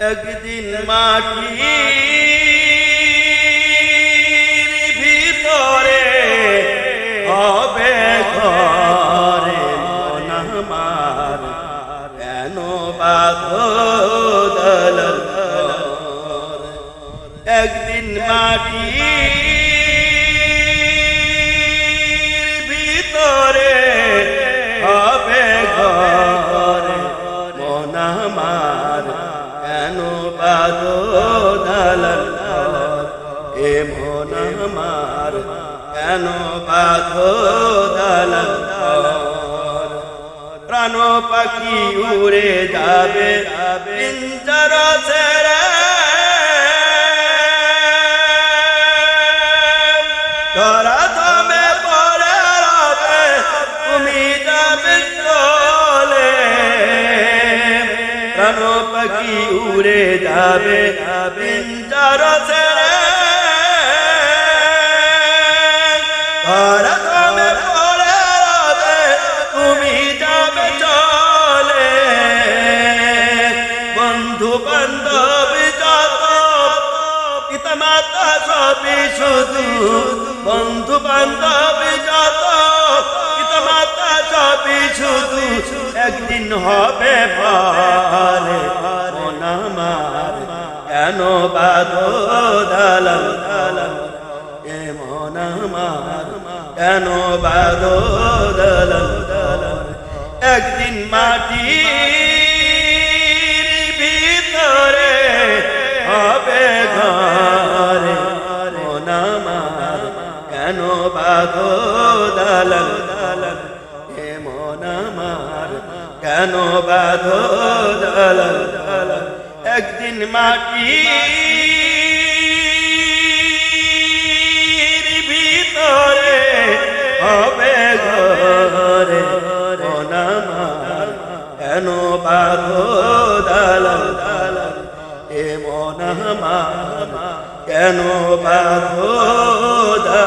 একদিন মাটি ভিতরে হবে ঘরে মন আমার কেন বাধো একদিন মাটি আমার, কেন বাধো দালাল প্রাণ পাখি উড়ে যাবে, পিঞ্জর ছেড়ে। ধরা যাবে চলে প্রাণ পাখি উড়ে যাবে, পিঞ্জর ছেড়ে। বন্ধু বান্ধব যত, পিতা মাতা সবই শুধু একদিন হবে পারে আমার কেন বাদো দালাল দালাল এ মন আমার কেন বাদো দালাল বাধো দালাল দালাল এ মন আমার, কেন বাধো দালাল দালাল একদিন মাটি ভিতরে হবে ঘরে আমার কেন বাধো দালাল দালাল এ মন আমার কেন বাধো দালাল